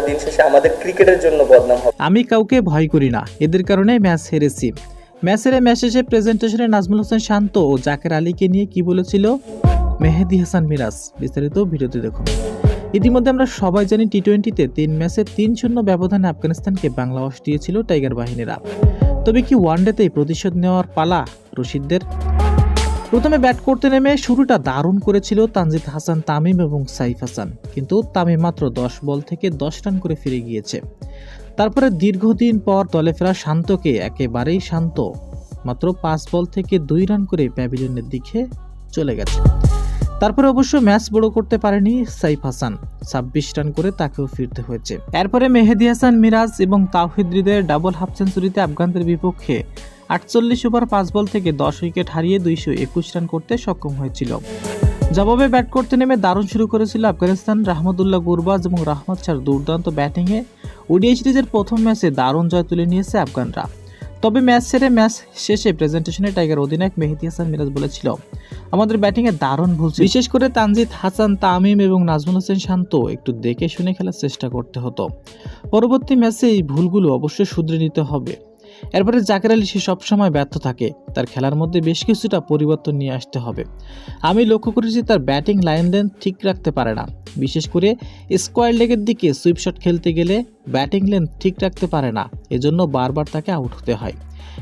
তাহলে দিন শেষে আমাদের ক্রিকেটের জন্য বদনাম হবে। আমি কাউকে ভয় করি না। এদের কারণে ম্যাচ হেরেছি। ম্যাচের শেষে প্রেজেন্টেশনে নাজমুল হোসেন শান্ত ও জাকের আলীকে নিয়ে কি বলেছিল? মেহেদি হাসান মিরাজ। বিস্তারিত ভিডিওতে দেখুন। ইতিমধ্যে আমরা সবাই জানি টি টোয়েন্টিতে তিন ম্যাচে তিন শূন্য ব্যবধানে আফগানিস্তানকে বাংলা বাংলাদেশ দিয়েছিল টাইগার বাহিনীরা। তবে কি ওয়ানডেতেই প্রতিশোধ নেওয়ার পালা রশিদদের? প্রথমে ব্যাট করতে নেমে শুরুটা দারুণ করেছিল তানজিদ হাসান, তামিম এবং সাইফ হাসান। কিন্তু তামিম মাত্র দশ বল থেকে দশ রান করে ফিরে গিয়েছে। তারপরে দীর্ঘদিন পর দলে ফেরা শান্তকে একেবারেই শান্ত। মাত্র পাঁচ বল থেকে দুই রান করে প্যাভিলিয়নের দিকে চলে গেছে। তারপরে অবশ্য ম্যাচ বড় করতে পারেনি সাইফ হাসান। ছাব্বিশ রান করে তাকেও ফিরতে হয়েছে। এরপরে মেহেদি হাসান, মিরাজ এবং তাওহিদ্রিদের ডাবল হাফ সেঞ্চুরিতে আফগানদের বিপক্ষে আটচল্লিশ ওভার পাঁচ বল থেকে দশ উইকেট হারিয়ে দুইশো একুশ রান করতে সক্ষম হয়েছিল। জবাবে ব্যাট করতে নেমে দারুণ শুরু করেছিল আফগানিস্তান রাহমদুল্লাহ গুরবাজ এবং রাহমদ শাহর দুর্দান্ত ব্যাটিংয়ে। ওডিআই সিরিজের প্রথম ম্যাচে দারুণ জয় তুলে নিয়েছে আফগানরা। তবে ম্যাচ সেরে ম্যাচ শেষে প্রেজেন্টেশনে টাইগার অধিনায়ক মেহেদি হাসান মিরাজ বলেছিল, আমাদের ব্যাটিংয়ে দারুণ ভুল বিশেষ করে তানজিদ হাসান, তামিম এবং নাজমুল হোসেন শান্ত একটু দেখে শুনে খেলার চেষ্টা করতে হতো। পরবর্তী ম্যাচে এই ভুলগুলো অবশ্যই শুধরে নিতে হবে। এরপরে জাকের আলী সে সবসময় ব্যর্থ থাকে। তার খেলার মধ্যে বেশ কিছুটা পরিবর্তন নিয়ে আসতে হবে। আমি লক্ষ্য করেছি তার ব্যাটিং লাইন লেন ঠিক রাখতে পারে না। বিশেষ করে স্কোয়ার লেগের দিকে সুইপ শট খেলতে গেলে ব্যাটিং লেন ঠিক রাখতে পারে না। এজন্য বারবার তাকে আউট হতে হয়।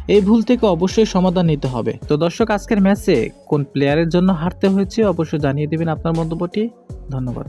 এই ভুল থেকে অবশ্যই সমাধান নিতে হবে। তো দর্শক, আজকের ম্যাচে কোন প্লেয়ারের জন্য হারতে হয়েছে অবশ্যই জানিয়ে দেবেন আপনার মন্তব্যটি। ধন্যবাদ।